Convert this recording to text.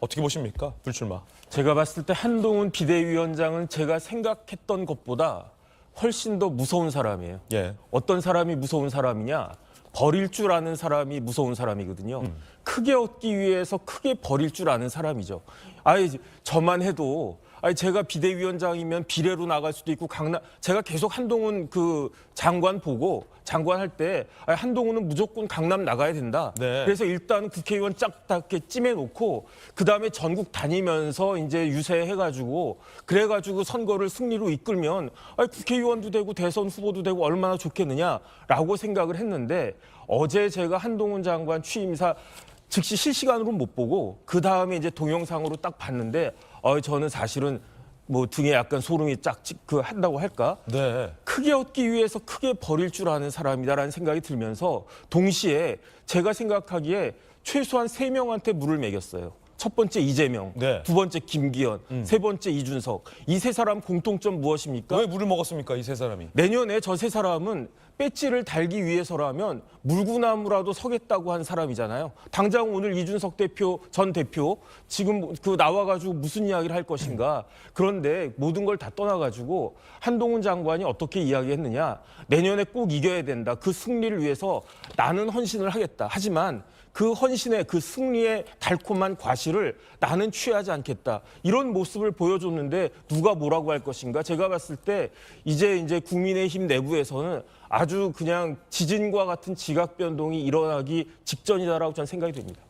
어떻게 보십니까? 불출마. 제가 봤을 때 한동훈 비대위원장은 제가 생각했던 것보다 훨씬 더 무서운 사람이에요. 예. 어떤 사람이 무서운 사람이냐? 버릴 줄 아는 사람이 무서운 사람이거든요. 크게 얻기 위해서 크게 버릴 줄 아는 사람이죠. 아예 저만 해도 아니 제가 비대위원장이면 비례로 나갈 수도 있고 강남 제가 계속 한동훈 그 장관 보고 장관 할 때 한동훈은 무조건 강남 나가야 된다. 네. 그래서 일단 국회의원 짝딱게 찜해 놓고 그 다음에 전국 다니면서 이제 유세해가지고 그래가지고 선거를 승리로 이끌면 아니 국회의원도 되고 대선 후보도 되고 얼마나 좋겠느냐라고 생각을 했는데 어제 제가 한동훈 장관 취임사 즉시 실시간으로 못 보고 그 다음에 이제 동영상으로 딱 봤는데 어 저는 사실은 뭐 등에 약간 소름이 짝그 한다고 할까 네. 크게 얻기 위해서 크게 버릴 줄 아는 사람이다라는 생각이 들면서 동시에 제가 생각하기에 최소한 세 명한테 물을 먹였어요. 첫 번째 이재명, 네. 두 번째 김기현, 세 번째 이준석. 이 세 사람 공통점 무엇입니까? 왜 물을 먹었습니까? 이 세 사람이. 내년에 저 세 사람은 배지를 달기 위해서라면 물구나무라도 서겠다고 한 사람이잖아요. 당장 오늘 이준석 대표 전 대표 지금 그 나와가지고 무슨 이야기를 할 것인가. 그런데 모든 걸 다 떠나가지고 한동훈 장관이 어떻게 이야기했느냐. 내년에 꼭 이겨야 된다. 그 승리를 위해서 나는 헌신을 하겠다. 하지만 그 헌신의 그 승리의 달콤한 과실 을 나는 취하지 않겠다. 이런 모습을 보여줬는데 누가 뭐라고 할 것인가? 제가 봤을 때 이제 이제 국민의힘 내부에서는 아주 그냥 지진과 같은 지각 변동이 일어나기 직전이다라고 저는 생각이 됩니다.